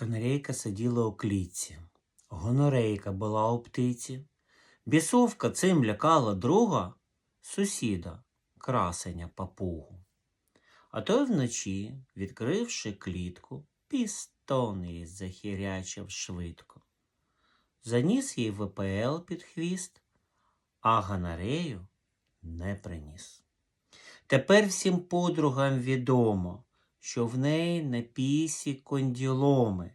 Канарейка сиділа у клітці. Гонорейка була у птиці. Бісовка цим лякала друга сусіда, красеня папугу. А той вночі, відкривши клітку, пістон її захірячив швидко. Заніс їй ВПЛ під хвіст, а ганарею не приніс. Тепер всім подругам відомо, що в неї на пісі конділоми,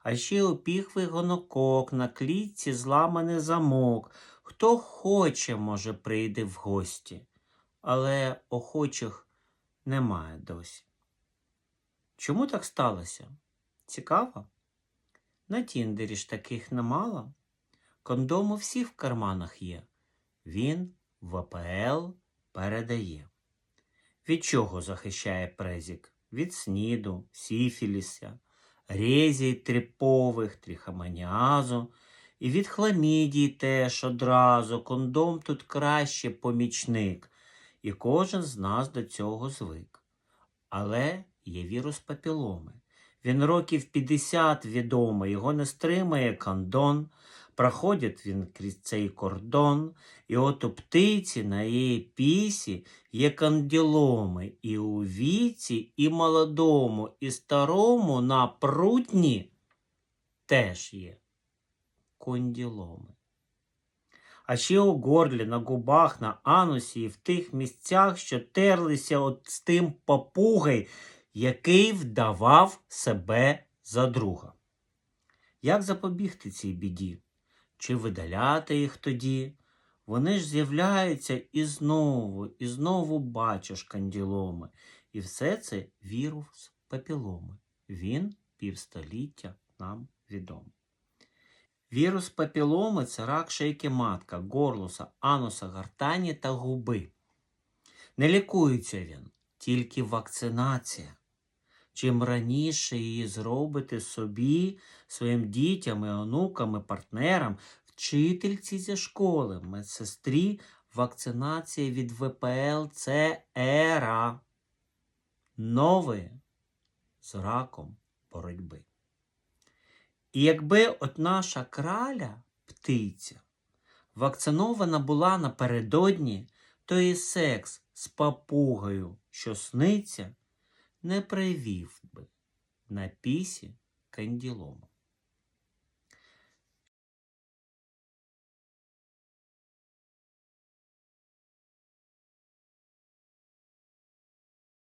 а ще у піхви гонокок, на клітці зламаний замок. Хто хоче, може, прийде в гості, але охочих немає досі. Чому так сталося? Цікаво? На Тіндері ж таких немало. Кондом у всіх в карманах є. Він в АПЛ передає. Від чого захищає презік? Від сніду, сіфіліса, резій трипових, трихоманіазу. І від хламідії теж одразу. Кондом тут краще помічник. І кожен з нас до цього звик. Але є вірус папіломи. Він років 50 відомий, його не стримає кондон. Проходить він крізь цей кордон, і от у птиці на її пісі є канділоми, і у віці, і молодому, і старому на прутні теж є конділоми. А ще у горлі, на губах, на анусі і в тих місцях, що терлися от з тим папугой, який вдавав себе за друга. Як запобігти цій біді? Чи видаляти їх тоді? Вони ж з'являються і знову, і знову бачиш канділоми. І все це вірус папіломи. Він півстоліття нам відомий. Вірус папіломи це рак шейки матка, горлуса, ануса, гортані та губи. Не лікується він, тільки вакцинація. Чим раніше її зробити собі, своїм дітям, і онукам, і партнерам, вчительці зі школи, медсестрі, вакцинація від ВПЛ це ера нової з раком боротьби. І якби от наша краля, птиця, вакцинована була напередодні, то і секс з папугою, що сниться, не привів би на пісі канділому.